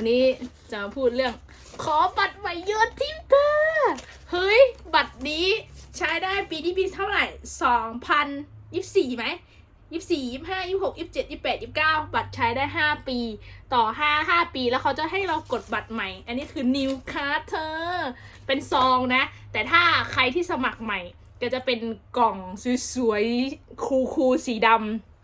วันนี้จะมาพูดเรื่อง ขอบัตรใหม่ยอทิมเตอร์เฮ้ย บัตรนี้ใช้ได้ปีนี้ปีเท่าไหร่สองพันยี่สี่ไหมยี่สี่ยี่ห้ายี่หกยี่เจ็ดยี่แปดยี่เก้าบัตรใช้ได้ห้าปี ต่อห้าห้าปีแล้วเขาจะให้เรากดบัตรใหม่ อันนี้คือ new card เธอ เป็นซองนะ แต่ถ้าใครที่สมัครใหม่ ก็จะเป็นกล่องสวยๆ คูลๆสีด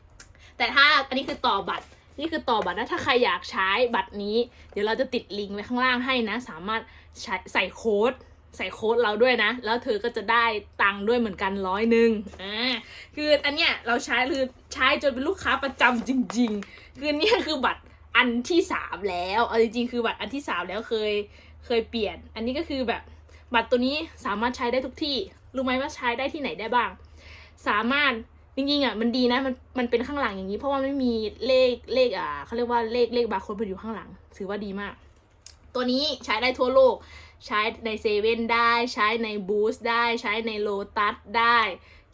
ำแต่ถ้าอันนี้คือต่อบัตร นี่คือต่อบัตรนะถ้าใครอยากใช้บัตรนี้ เดี๋ยวเราจะติดลิงก์ไว้ข้างล่างให้นะ สามารถใช้ใส่โค้ดใส่โค้ดเราด้วยนะ แล้วเธอก็จะได้ตังค์ด้วยเหมือนกันร้อยหนึ่งอ่าคืออันเนี้ยเราใช้คือใช้จนเป็นลูกค้าประจำจริง ๆ คือเนี่ยคือบัตรอันที่สามแล้วเอาจริงๆคือบัตรอันที่สามแล้วเคยเคยเปลี่ยน อันนี้ก็คือแบบบัตรตัวนี้สามารถใช้ได้ทุกที่ รู้ไหมว่าใช้ได้ที่ไหนได้บ้าง สามารถ จริงๆอะมันดีนะมันมันเป็นข้างหลังอย่างนี้ เพราะว่าไม่มีเลขเลขอ่าเขาเรียกว่าเลขเลขบาร์โค้ดมันอยู่ข้างหลัง ถือว่าดีมาก ตัวนี้ใช้ได้ทั่วโลก ใช้ในเซเว่นได้ ใช้ในบูสได้ ใช้ในโลตัสได้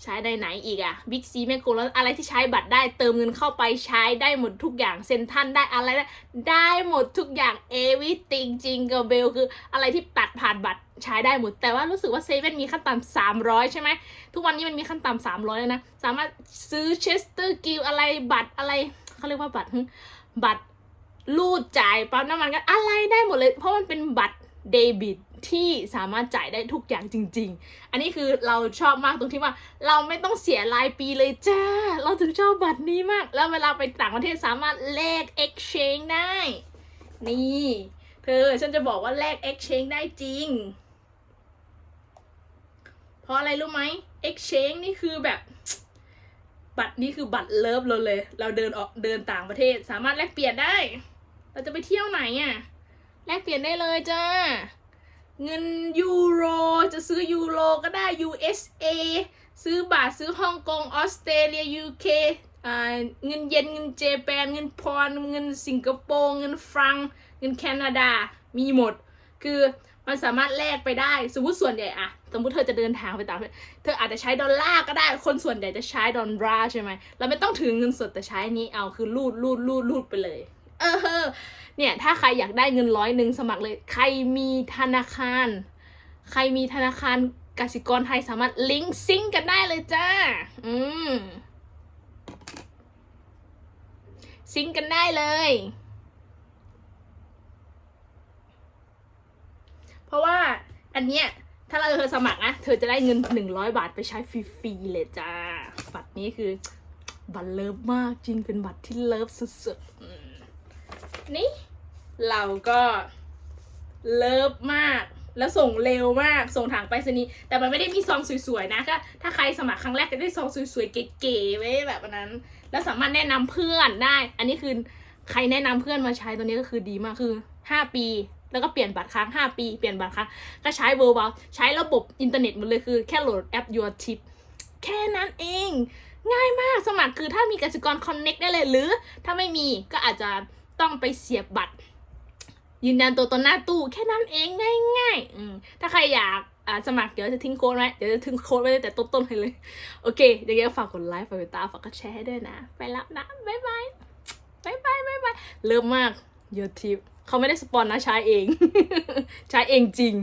ใช้ในไหนอีกอะบิ๊กซีแมคโครแล้วอะไรที่ใช้บัตรได้เติมเงินเข้าไปใช้ได้หมดทุกอย่างเซ็นทันได้อะไรได้ได้หมดทุกอย่างเอวิติงจริงกับเบลคืออะไรที่ตัดผ่านบัตรใช้ได้หมด แต่ว่ารู้สึกว่าเซเว่นมีขั้นต่ำสามร้อยใช่ไหมทุกวันนี้มันมีขั้นต่ำสามร้อยแล้วนะสามารถซื้อเชสเตอร์กิลอะไรบัตรอะไรเขาเรียกว่าบัตรบัตรรูดจ่ายปั๊มน้ำมันก็อะไรได้หมดเลย เพราะมันเป็นบัตร เดบิตที่สามารถจ่ายได้ทุกอย่างจริง ๆ อันนี้คือเราชอบมากตรงที่ว่าเราไม่ต้องเสียรายปีเลยจ้า เราถึงชอบบัตรนี้มาก แล้วเวลาไปต่างประเทศสามารถแลก exchange ได้ นี่ เธอฉันจะบอกว่าแลก exchange ได้จริง เพราะอะไรรู้ไหม exchange นี่คือแบบบัตรนี้คือบัตรเลิฟเราเลย เราเดินออกเดินต่างประเทศสามารถแลกเปลี่ยนได้ เราจะไปเที่ยวไหนอะ่ะ ลกเปลี่ยนได้เลยจ้า เงินยูโรจะซื้อยูโรก็ได้ USA ซื้อบาทซื้อฮ่องกงออสเตรเลีย UK อ่าเงินเยนเงินเจแปนเงินพอนเงินสิงคโปร์เงินฟรังเงินแคนาดามีหมด คือมันสามารถแลกไปได้สมมติส่วนใหญ่อะสมมติเธอจะเดินทางไปต่างประเทศเธออาจจะใช้ดอลลาร์ก็ได้คนส่วนใหญ่จะใช้ดอลลาร์ใช่ไหมเราไม่ต้องถือเงินสดแต่ใช้นนี้เอาคือรูดรูดรูดรูดไปเลย เออเนี่ยถ้าใครอยากได้เงินร้อยหนึ่งสมัครเลย ใครมีธนาคาร ใครมีธนาคารกสิกรไทยสามารถลิงก์ซิงก์กันได้เลยจ้า อืมซิงก์กันได้เลย เพราะว่าอันเนี้ยถ้าเราเธอสมัครนะ เธอจะได้เงินหนึ่งร้อยบาทไปใช้ฟรีๆเลยจ้า บัตรนี้คือ บัตรเลิฟมากจริงเป็นบัตรที่เลิฟสุดๆ นี่เราก็เลิฟมาก แล้วส่งเร็วมากส่งทางไปรษณีย์แต่มันไม่ได้มีซองสวยๆนะก็ถ้าใครสมัครครั้งแรกจะได้ซองสวยๆเก๋ๆไว้แบบนั้น แล้วสามารถแนะนำเพื่อนได้ อันนี้คือใครแนะนำเพื่อนมาใช้ตัวนี้ก็คือดีมากคือห้าปีแล้วก็เปลี่ยนบัตรครั้งห้าปี เปลี่ยนบัตรครั้งก็ใช้เวอร์บาใช้ระบบอินเทอร์เน็ตหมดเลยคือแค่โหลดแอป Your Tip แค่นั้นเอง ง่ายมากสมัครคือถ้ามีกสิกร Connect ได้เลยหรือ ถ้าไม่มีก็อาจจะ ต้องไปเสียบบัตร ยืนยันตัวตนหน้าตู้แค่นั้นเองง่ายๆถ้าใครอยากสมัครเดี๋ยวจะทิ้งโค้ดไว้เดี๋ยวจะทิ้งโค้ดไว้แต่ต้นๆให้เลย โอเคเดี๋ยฝากกดไลค์ฝากกดตาฝากกดแชร์ให้ด้วยนะ ไปแล้วนะบ๊ายบายบ๊ายบายบ๊ายบายเริ่มมาก Your Tip เขาไม่ได้สปอนนะใช้เอง ใช้เองจริง